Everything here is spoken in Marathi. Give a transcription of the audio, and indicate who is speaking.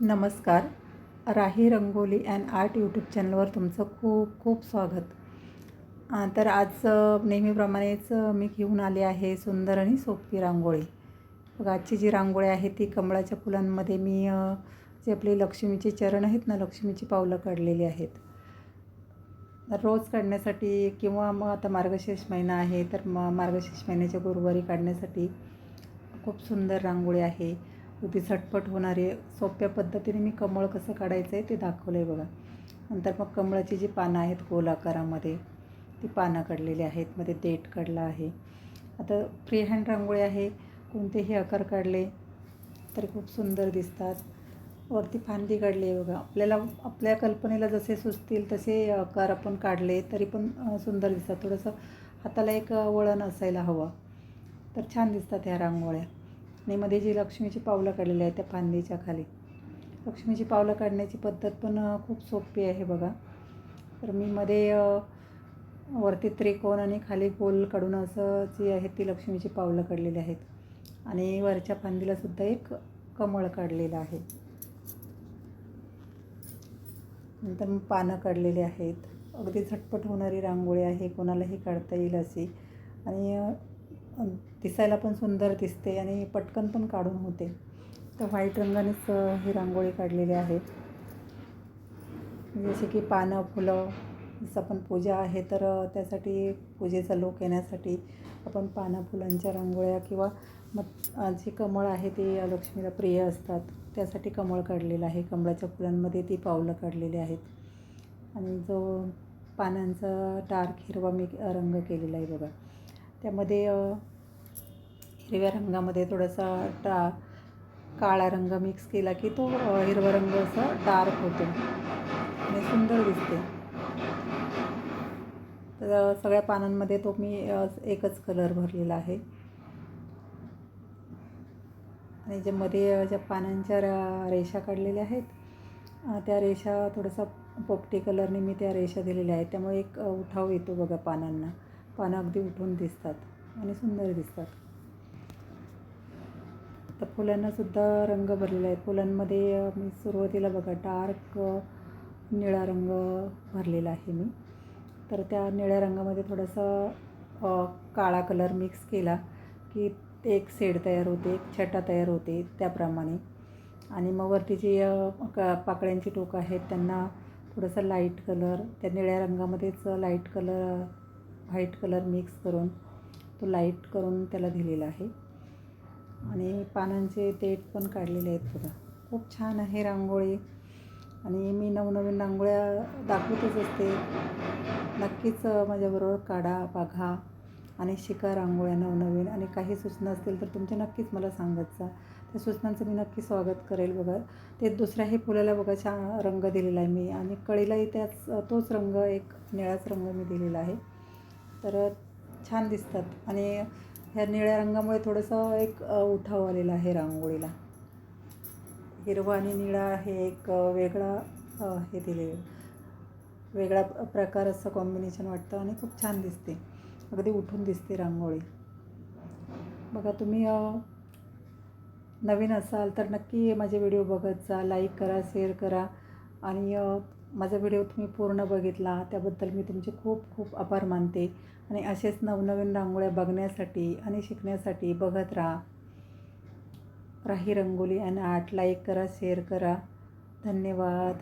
Speaker 1: नमस्कार. Rahi rangoli and art YouTube चॅनलवर तुमचं खूप खूप स्वागत. तर आज नेहमीप्रमाणेच मी घेऊन आले आहे सुंदर आणि सोपी रांगोळी. आजची जी रांगोळी आहे ती कमळाच्या फुलांमध्ये मी जे आपले लक्ष्मीचे चरण आहेत ना लक्ष्मीची पावलं काढलेली आहेत. रोज काढण्यासाठी किंवा मग आता मार्गशीर्ष महिना आहे तर म मार्गशीर्ष महिन्याच्या गुरुवारी काढण्यासाठी खूप सुंदर रांगोळी आहे. अगदी झटपट होणारे सोप्या पद्धतीने मी कमळ कसं काढायचं आहे ते दाखवलं आहे बघा. नंतर मग कमळाची जी पानं आहेत गोल आकारामध्ये ती पानं काढलेली आहेत. मध्ये देठ काढला आहे. आता फ्री हँड रांगोळी आहे. कोणतेही आकार काढले तरी खूप सुंदर दिसतात. वरती फांदी काढली आहे बघा. आपल्याला आपल्या कल्पनेला जसे सुचतील तसे आकार आपण काढले तरी पण सुंदर दिसतात. थोडंसं हाताला एक वळण असायला हवं. तर छान दिसतात ह्या रांगोळ्या. आणि मध्ये जी लक्ष्मीची पावलं काढलेली आहे त्या फांदीच्या खाली. लक्ष्मीची पावलं काढण्याची पद्धत पण खूप सोपी आहे बघा. तर मी मध्ये वरती त्रिकोण आणि खाली गोल काढून असं जी आहे ती लक्ष्मीची पावलं काढलेली आहेत. आणि वरच्या फांदीला सुद्धा एक कमळ काढलेलं आहे. नंतर पानं काढलेली आहेत. अगदी झटपट होणारी रांगोळी आहे कोणालाही काढता येईल अशी. आणि दिसायला पण सुंदर दिसते आणि पटकन पण काढून होते. तर व्हाईट रंगानेच ही रांगोळी काढलेली आहे जसे की पानं फुलं जसं आपण पूजा आहे तर त्यासाठी पूजेचा लोक येण्यासाठी आपण पानं फुलांच्या रांगोळ्या किंवा मग जे कमळ आहे ते लक्ष्मीला प्रिय असतात त्यासाठी कमळ काढलेलं आहे. कमळाच्या फुलांमध्ये ती पावलं काढलेली आहेत. आणि जो पानांचा डार्क हिरवा मी रंग केलेला आहे बघा. त्यामध्ये हिरव्या रंगामध्ये थोडासा डा काळा रंग मिक्स केला की तो हिरवा रंग असा डार्क होतो आणि सुंदर दिसते. तर सगळ्या पानांमध्ये तो मी एकच कलर भरलेला आहे. आणि जे मध्ये ज्या पानांच्या रा- रेषा काढलेल्या आहेत त्या रेषा थोडासा पोपटी कलरने मी त्या रेषा दिलेल्या आहेत. त्यामुळे एक उठाव येतो बघा पानांना. पानं अगदी उठून दिसतात आणि सुंदर दिसतात. तर फुलांनासुद्धा रंग भरलेला आहे. फुलांमध्ये मी सुरुवातीला बघा डार्क निळा रंग भरलेला आहे मी. तर त्या निळ्या रंगामध्ये थोडासा काळा कलर मिक्स केला की एक शेड तयार होते एक छटा तयार होते त्याप्रमाणे. आणि मग वरती जी पाकळ्यांची टोकं आहेत त्यांना थोडंसं लाइट कलर त्या निळ्या रंगामध्येच light colour white colour mix करून तो लाइट करून त्याला दिलेला आहे. आणि पानांचे देठ पण काढलेले आहेत बघा. खूप छान आहे रांगोळी. आणि मी नवनवीन रांगोळ्या दाखवतच असते. नक्कीच माझ्याबरोबर काढा बघा आणि शिका रांगोळ्या नवनवीन. आणि काही सूचना असतील तर तुमच्या नक्कीच मला सांगत जा. त्या सूचनांचं मी नक्की स्वागत करेल बघा. ते दुसऱ्याही फुलाला बघा छान रंग दिलेला आहे मी. आणि कळीलाही त्याच तोच रंग एक निळाच रंग मी दिलेला आहे. तर छान दिसतात. आणि ह्या निळ्या रंगामुळे थोडंसं एक उठाव आलेला आहे रांगोळीला. हिरवा आणि निळा हे एक वेगळा हे दिले. वेगळा प्रकार असं कॉम्बिनेशन वाटतं आणि खूप छान दिसते. अगदी उठून दिसते रांगोळी. बघा तुम्ही नवीन असाल तर नक्की माझे व्हिडिओ बघत जा लाईक करा शेअर करा आणि माझा व्हिडिओ तुम्ही पूर्ण बघितला त्याबद्दल मी तुमचे खूप खूप आभार मानते. आणि असेच नवनवीन रांगोळ्या बघण्यासाठी आणि शिकण्यासाठी बघत राहा. राही रंगोली आणि आर्ट. लाईक करा शेअर करा. धन्यवाद.